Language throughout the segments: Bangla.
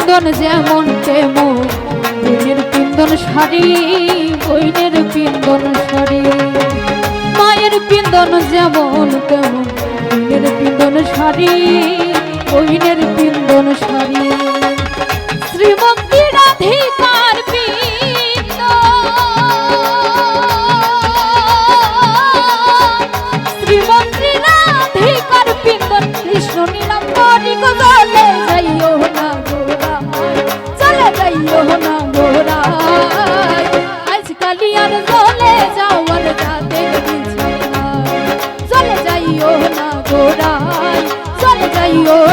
পিন্দন যেমন তেমন বোনের পিন্দন শাড়ি, বইনের পিন্দন শাড়ি। মায়ের পিন্দন যেমন তেমন, বইনের পিন্দন শাড়ি, বইনের পিন্দন শাড়ি। শ্রীমতী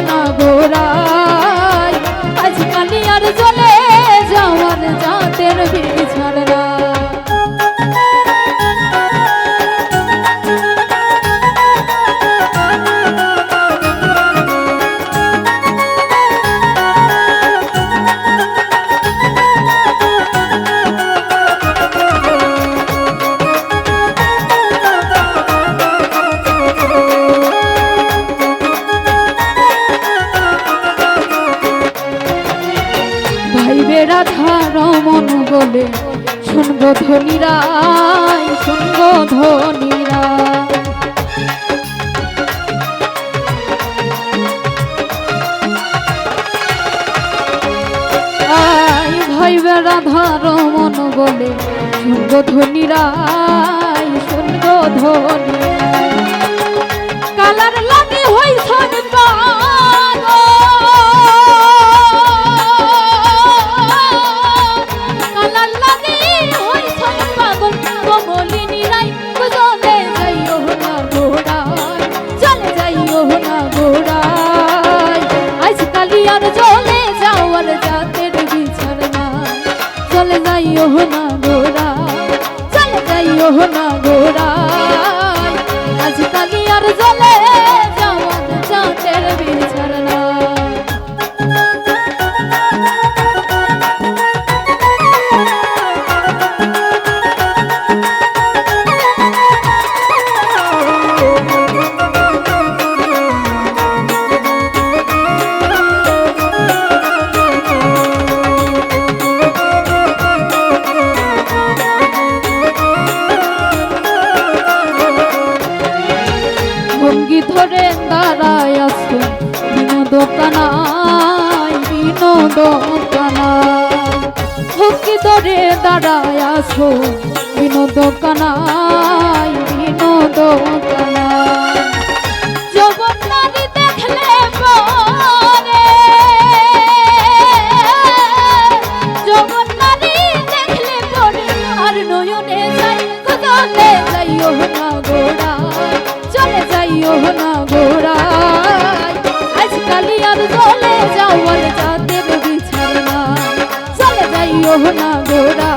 না গোরা বলে শুনব ধনীরাই শুনব ধনীরা ভাইবে রমন বলে শুনব ধনীরাই শুনব ধনীরাই। চলে যাইও না গোরা চলে যাইও না গোড়ায় ধরে দাঁড়ায় আছে বিনোদ কানাই বিনোদ কানাই ভঙ্গি ধরে দাঁড়ায় আছো বিনোদ কানাই বিনোদ কানাই যৌবন নারী দেখলে দেখলে আর নয়নে যাই না গোড়া যাইও না গোড়া আজকালি আর চলে যাওয়ার যাদের বিচার না চলে যাইও না গোড়া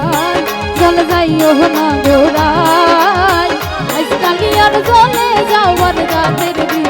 চলে যাইও না গোড়া আজকালি আর চলে যাওয়ার যাদের বিচার